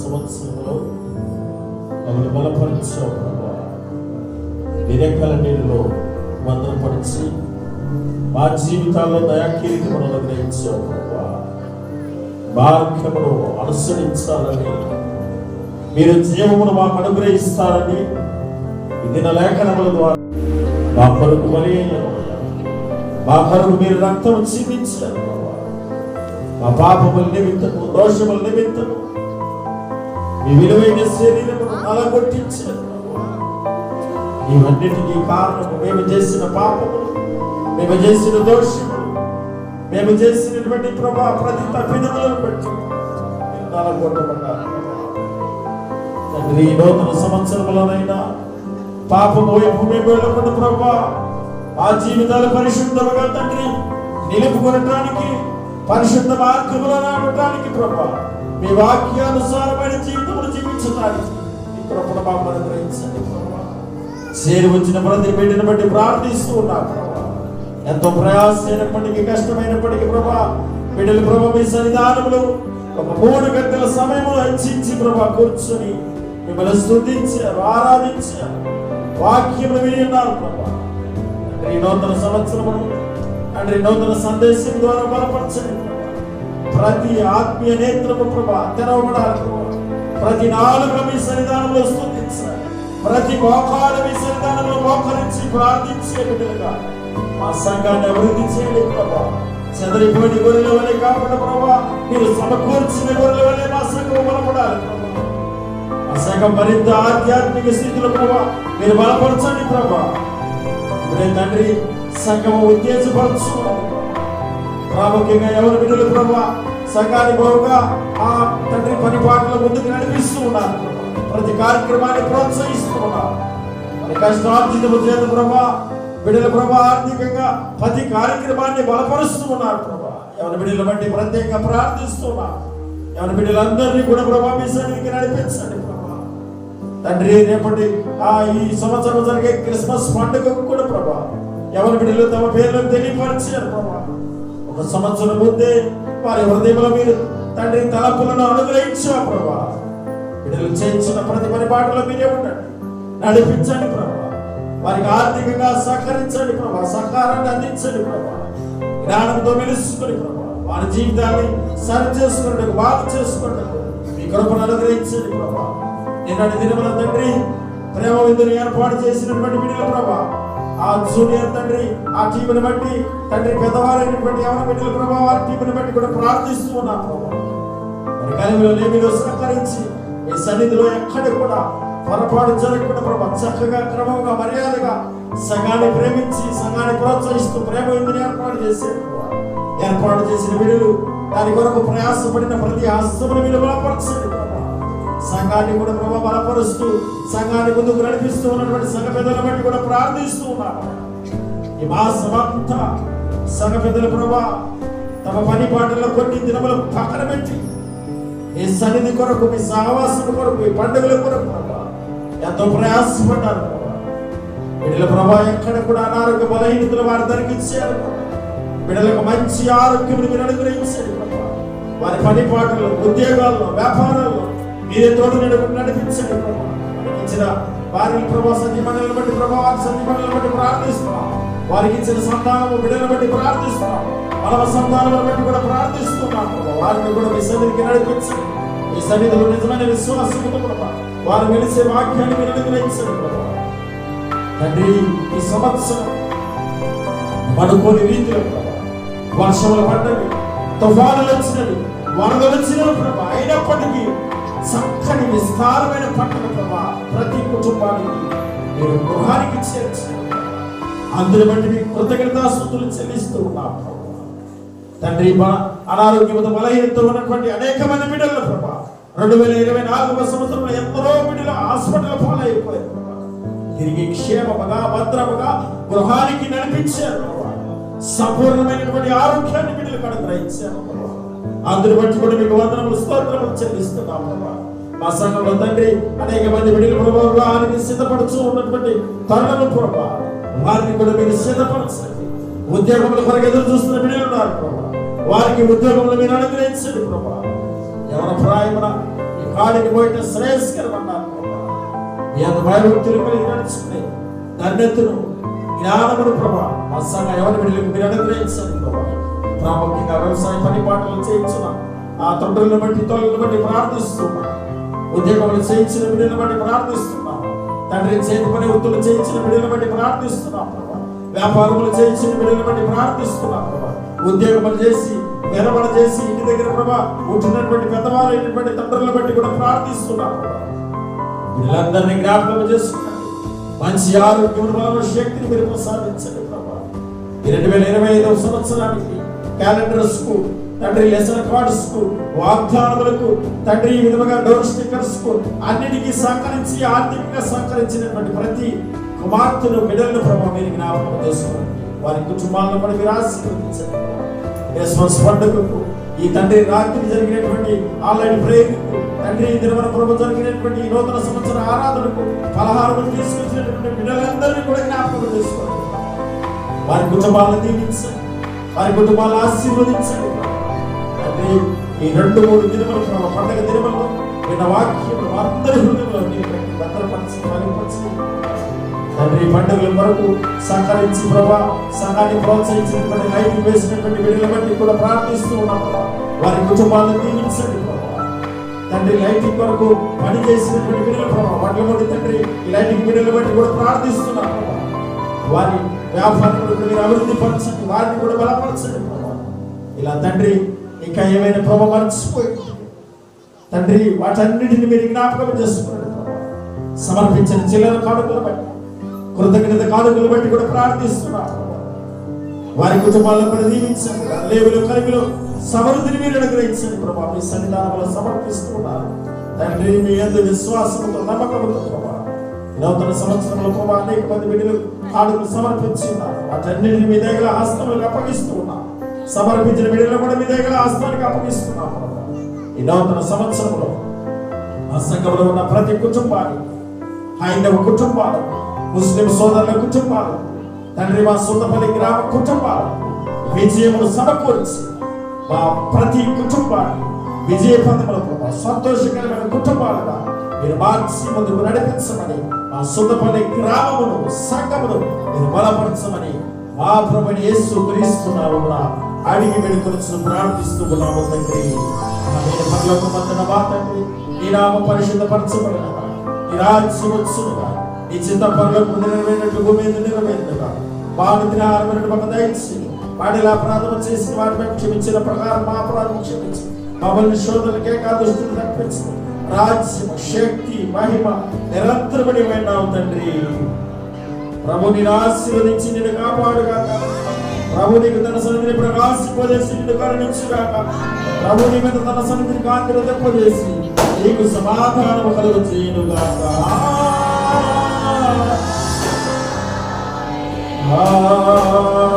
సంవత్సరంలో మమ్మల్ని బలపరిచావు ప్రభా. విరేకల నీటిలో భద్రపరిచి మా జీవితాల్లో దయాకీరికి మనం అనుగ్రహించావు ప్రభా. మార్గమును అనుసరించాలని మీరు జీవమును మాకు అనుగ్రహిస్తారని ఈ దిన లేఖనముల ద్వారా మా కొరకు మరి మా కొరకు మీరు రక్తం చిందించారు మా పాపముల నిమిత్తము దోషముల నిమిత్తము మీ విలువైన శరీరమును నలగొట్టించారు నీవన్నిటికీ కారణము మేము చేసిన పాపము మేము చేసిన దోషము మేము చేసినటువంటి ప్రభా ప్రతి తప్పిదములను బట్టి మీరు తండ్రి ఈ నూతన సంవత్సరములనైనా పాపము వైపు మేము వెళ్ళకుండా ప్రభా ఆ జీవితాలు పరిశుద్ధముగా తండ్రి నిలుపుకొనటానికి పరిశుద్ధ మార్గములను నడవటానికి ప్రభా మీ వాక్యానుసారమైన జీవితమును జీవించడానికి ఈ కృపను మాకు చేరి వచ్చిన ప్రతి బిడ్డను బట్టి ప్రార్థిస్తూ ఉన్నా ఎంతో ప్రయాసమైనప్పటికీ కష్టమైనప్పటికీ ప్రభా బిడ్డలు ప్రభా మీ సన్నిధానంలో ఒక మూడు గంటల సమయంలో హెచ్చించి ప్రభా కూర్చొని మిమ్మల్ని స్థుతించారు ఆరాధించారు వాక్యములు విని ఉన్నారు ప్రభా. తండ్రి, ఈ నూతన సంవత్సరము తండ్రి నూతన సందేశం ద్వారా బలపరచండి ప్రభా. ప్రతి ఆత్మీయ నేత్రము ప్రభా తెరవబడాలి ప్రభా. ప్రతి నాలుగు మీ సన్నిధానంలో స్థుతించాలి ప్రతి మోకాలు మీ సన్నిధానంలో మోకరించి ప్రార్థించే విధంగా మా సంఘాన్ని అభివృద్ధి చేయండి ప్రభా. చెదరిపోయిన గొర్రెల వలె కాకుండా ప్రభా మీరు సమకూర్చిన గొర్రెల వలె మా సంఘం బలపడాలి మా సంఘం మరింత ఆధ్యాత్మిక స్థితిలో ప్రభా మీరు బలపరచండి ప్రభా. తండ్రి సంఘము ఉత్తేజపరచు ప్రాముఖ్యంగా ఎవరు బిడ్డలు ప్రభా? సంఘాన్ని బాగుగా ఆ తండ్రి పని పాటలు ముందుకు నడిపిస్తూ ఉన్నారు ప్రతి కార్యక్రమాన్ని ప్రోత్సహిస్తూ ఉన్నారు. మరి కష్టార్జితము చేత ప్రభా. బిడ్డల ప్రభా ఆర్థికంగా ప్రతి కార్యక్రమాన్ని బలపరుస్తూ ఉన్నారు ప్రభా. ఎవరి బిడ్డలు బట్టి ప్రత్యేకంగా ప్రార్థిస్తూ ఉన్నారు. ఎవరి బిడ్డలందరినీ కూడా ప్రభా మీ సన్నిధికి నడిపించండి ప్రభా. తండ్రి రేపటి ఆ ఈ సంవత్సరం జరిగే క్రిస్మస్ పండుగ కూడా ప్రభా ఎవరి బిడ్డలు తమ పేర్లను తెలియపరిచారు ప్రభా. ఒక సంవత్సరం ముందే వారి హృదయంలో మీరు తండ్రి తలపులను అనుగ్రహించిన ప్రభా. బిడ్డలు చేయించిన ప్రతి పని మీరే ఉండండి. నడిపించండి ప్రభా. వారికి ఆర్థికంగా సహకరించండి ప్రభా. సహకారాన్ని అందించండి ప్రభా. జ్ఞానంతో వెలుసుకుని ప్రభా. వారి జీవితాన్ని సరి చేసుకున్నట్టు బాగు చేసుకున్నట్టు మీ కృపను అనుగ్రహించండి ప్రభా. నిన్నటి దినముల తండ్రి ప్రేమ విందుని ఏర్పాటు చేసినటువంటి బిడ్డల ప్రభా. ఆ జూనియర్ తండ్రి ఆ టీముని బట్టి తండ్రి పెద్దవారైనటువంటి ఎవరి బిడ్డల ప్రభావ వారి టీముని బట్టి కూడా ప్రార్థిస్తూ ఉన్నా ప్రభా. మరి కలిమిలో లేమిలో సహకరించి మీ సన్నిధిలో ఎక్కడ కూడా పొరపాటు జరగకుండా ప్రభా చక్కగా క్రమంగా మర్యాదగా సంఘాన్ని ప్రేమించి సంఘాన్ని ప్రోత్సహిస్తూ ప్రేమ ఇందుని ఏర్పాటు చేసే ఏర్పాటు చేసిన విడులు దాని కొరకు ప్రయాసపడిన ప్రతి హస్తమును మీరు బలపరచండి ప్రభా. సంఘాన్ని కూడా ప్రభు బలపరుస్తూ సంఘాన్ని ముందుకు నడిపిస్తూ ఉన్నటువంటి సంఘ పెద్దల బట్టి కూడా ప్రార్థిస్తూ ఉన్నాను ఈ అంతా సంఘ పెద్దల ప్రభా తమ పని పాటల్లో కొన్ని దినములు పక్కన పెట్టి ఈ సన్నిధి కొరకు మీ సహవాసం కొరకు ఈ పండుగల కొరకు ఎంతో ప్రయాసపడ్డారు బిడ్డల ప్రభా ఎక్కడ కూడా అనారోగ్య బలహీనతలు వారి ధరికి బిడ్డలకు మంచి ఆరోగ్యం మీరు అనుగ్రహించారు వారి పని పాటలు ఉద్యోగాల్లో వ్యాపారాల్లో మీరే తోడు నడిపించండి ప్రభా. వారికి ఇచ్చిన వారి ప్రభా సత్య బట్టి ప్రభావాన్ని వారి బట్టి ప్రార్థిస్తున్నాం. వారికి ఇచ్చిన సంతానము బిడ్డను బట్టి ప్రార్థిస్తున్నాం. మనవ సంతానం బట్టి కూడా ప్రార్థిస్తున్నాం వారిని కూడా మీ సన్నిధికి నడిపించండి. మీ సన్నిధిలో నిజమైన విశ్వాసముతో ప్రభా వారు వెలిసే వాక్యాన్ని మీరు అనుగ్రహించండి ప్రభా. తండ్రి ఈ సంవత్సరం పడుకోని రీతిలో ప్రభా వర్షములు పడ్డవి తుఫానులు వచ్చినవి వరదలు వచ్చినవి ప్రభా అయినప్పటికీ చక్కని విస్తారమైన పంటలు ప్రభా ప్రతి కుటుంబానికి మీరు గృహానికి చేర్చి అందుని బట్టి మీకు కృతజ్ఞతాస్తుతులు చెల్లిస్తూ ఉన్నాం. తండ్రి బ- బలహీనతో ఉన్నటువంటి అనేక మంది బిడ్డల ప్రభా రెండు వేల ఇరవై నాలుగవ సంవత్సరంలో ఎందరో బిడ్డలు హాస్పిటల్ పాలైపోయారు తిరిగి క్షేమముగా భద్రముగా గృహానికి నడిపించారు సంపూర్ణమైనటువంటి ఆరోగ్యాన్ని బిడ్డలు అనుగ్రహించారు ప్రభా. అందుని బట్టి కూడా మీకు వందనములు స్తోత్రములు చెల్లిస్తున్నాం ప్రభా మా సంఘంలో తండ్రి అనేక మంది బిడ్డలు ప్రభావంలో ఆయనకి సిద్ధపడుతూ ఉన్నటువంటి తరుణము ప్రభా. వారిని కూడా మీరు సిద్ధపరచండి. ఉద్యోగముల కొరకు ఎదురు చూస్తున్న విడిలు ఉన్నారు ప్రభా. వారికి ఉద్యోగములు మీరు అనుగ్రహించండి ప్రభా. ఎవరి ప్రాయమున ఈ కాడికి పోయిన శ్రేయస్కరం అన్నారు ప్రభా. మీ అంత భయభక్తులు కలిగి నడుచుకునే ధన్యతను జ్ఞానమును ప్రభా. మా సంఘ ఎవరి బిడ్డలకు మీరు అనుగ్రహించండి ప్రభా. ప్రాముఖ్యంగా వ్యవసాయ పని పాటలు ఆ తొట్టులను బట్టి తొలను బట్టి ప్రార్థిస్తున్నాం ఉద్యోగములు చేయించిన బిడ్డలు బట్టి ప్రార్థిస్తున్నాం తండ్రి చేతి పని వృత్తులు చేయించిన బిడ్డలు బట్టి ప్రార్థిస్తున్నాం వ్యాపారములు చేయించిన బిడ్డలు బట్టి ప్రార్థిస్తున్నాం ఉద్యోగములు చేసి వెరబడ చేసి ఇంటి దగ్గర ప్రభా ఉంటున్నటువంటి పెద్దవారైనటువంటి తండ్రులను బట్టి కూడా ప్రార్థిస్తున్నాం వీళ్ళందరినీ జ్ఞాపకం చేస్తున్నా మంచి ఆరోగ్యం శక్తిని మీరు ప్రసాదించండి ప్రభా. ఈ రెండు వేల ఇరవై ఐదవ సంవత్సరానికి క్యాలెండర్స్కు తండ్రి లెసన్ కార్డ్స్కు వాగ్దానములకు తండ్రి ఈ విధముగా డోర్ స్టిక్కర్స్కు అన్నిటికీ సహకరించి ఆర్థికంగా సహకరించినటువంటి ప్రతి కుమార్తెను బిడ్డలను ప్రభావ మీరు జ్ఞాపకం చేసుకోండి వారి కుటుంబాలను కూడా మీరు ఆశీర్వదించండి క్రిస్మస్ పండుగకు ఈ తండ్రి రాత్రి జరిగినటువంటి ఆన్లైన్ ప్రేయర్కు తండ్రి ఈ దినవన ప్రభు జరిగినటువంటి ఈ నూతన సంవత్సర ఆరాధనకు పలహారములు తీసుకొచ్చినటువంటి బిడ్డలందరినీ కూడా జ్ఞాపకం చేసుకోండి వారి కుటుంబాలను దీవించండి. వారి కుటుంబాలను ఆశీర్వదించండి. అంటే ఈ రెండు మూడు దినములు పండగ దినములు విన్న వాక్యములు అందరి హృదయంలో మీరు పెట్టి భద్రపరిచి తండ్రి పండుగల వరకు సహకరించి ప్రభా సంఘాన్ని ప్రోత్సహించినటువంటి లైఫ్ వేసినటువంటి బిడ్డల బట్టి కూడా ప్రార్థిస్తూ ఉన్నాం వారి కుటుంబాలను దీవించండి తండ్రి లైటింగ్ వరకు పని చేసినటువంటి బిడ్డల ప్రభావ వాటి బట్టి తండ్రి లైటింగ్ బిడ్డల బట్టి కూడా ప్రార్థిస్తున్నాం వారి వ్యాపారం మీరు అభివృద్ధి పరచండి వారిని కూడా బలపరచండి. ఇలా తండ్రి ఇంకా ఏమైనా ప్రభావ మర్చిపోయి తండ్రి వాటన్నిటిని మీరు జ్ఞాపకం చేసుకున్నాడు. సమర్పించిన చిల్లర కానుకల బట్టి కృతజ్ఞత కానుకలు బట్టి కూడా ప్రార్థిస్తున్నారు. వారి కుటుంబాలను కూడా దీవించండి. లేవులు కలిగిలో సమృద్ధిని మీరు అనుగ్రహించండి ప్రభా. మీ సన్నిధానంలో సమర్పిస్తున్నారు. తండ్రి మీ అందరి విశ్వాసంతో నమ్మకంతో ప్రభా. నూతన సంవత్సరంలో ప్రభా అనేక మంది బిడ్డలు కానుకలు సమర్పించి ఉన్నారు వాటన్నిటిని మీ దగ్గర హస్తములకు అప్పగిస్తూ ఉన్నారు సమర్పించిన బిడ్డలు కూడా మీ దగ్గర హస్తానికి అప్పగిస్తున్నాం ఈ నూతన సంవత్సరంలో ఆ సంఘంలో ఉన్న ప్రతి కుటుంబాలు హైందవ కుటుంబాలు ముస్లిం సోదరుల కుటుంబాలు తండ్రి మా సొంతపల్లి గ్రామ కుటుంబాలు విజయమును సమకూర్చి మా ప్రతి కుటుంబాన్ని విజయ పదములకు సంతోషకరమైన కుటుంబాలుగా మీరు మార్చి ముందుకు నడిపించమని మా సొంతపల్లి గ్రామమును సంఘమును మీరు బలపరచమని మా ప్రభుని యేసు క్రీస్తున్నాము అడిగి వెళ్ళుకొని ప్రార్థిస్తూ ఉన్నాము తండ్రి. ఆమె పరలోక మందున మా తండ్రి నీ నామ పరిశుద్ధ పరచబడినగా నీ రాజ్యం వచ్చునుగా నీ చిత్త పరలోకము నెరవేరినట్టు భూమి మీద నెరవేరునుగా ఆరమైన దినారమైన మాకు దయచి వాడిలా అపరాధం చేసిన వాటి మేము క్షమించిన ప్రకారం మా అపరాధం క్షమించి. మమ్మల్ని శోధనకే కాదు దృష్టిని తప్పించింది రాజ్యం శక్తి మహిమ నిరంతరమని ఉన్నావు తండ్రి. ప్రభు నిన్ను ఆశీర్వదించి నిన్ను కాపాడుగాక. ప్రభు నీకు తన సన్నిధిని ప్రకాశింపజేసి నిన్ను కరుణించుగాక. ప్రభు నీ మీద తన సన్నిధిని కాంతిని తెప్పజేసి నీకు సమాధానం కలుగు చేయనుగాక సమాధానంతో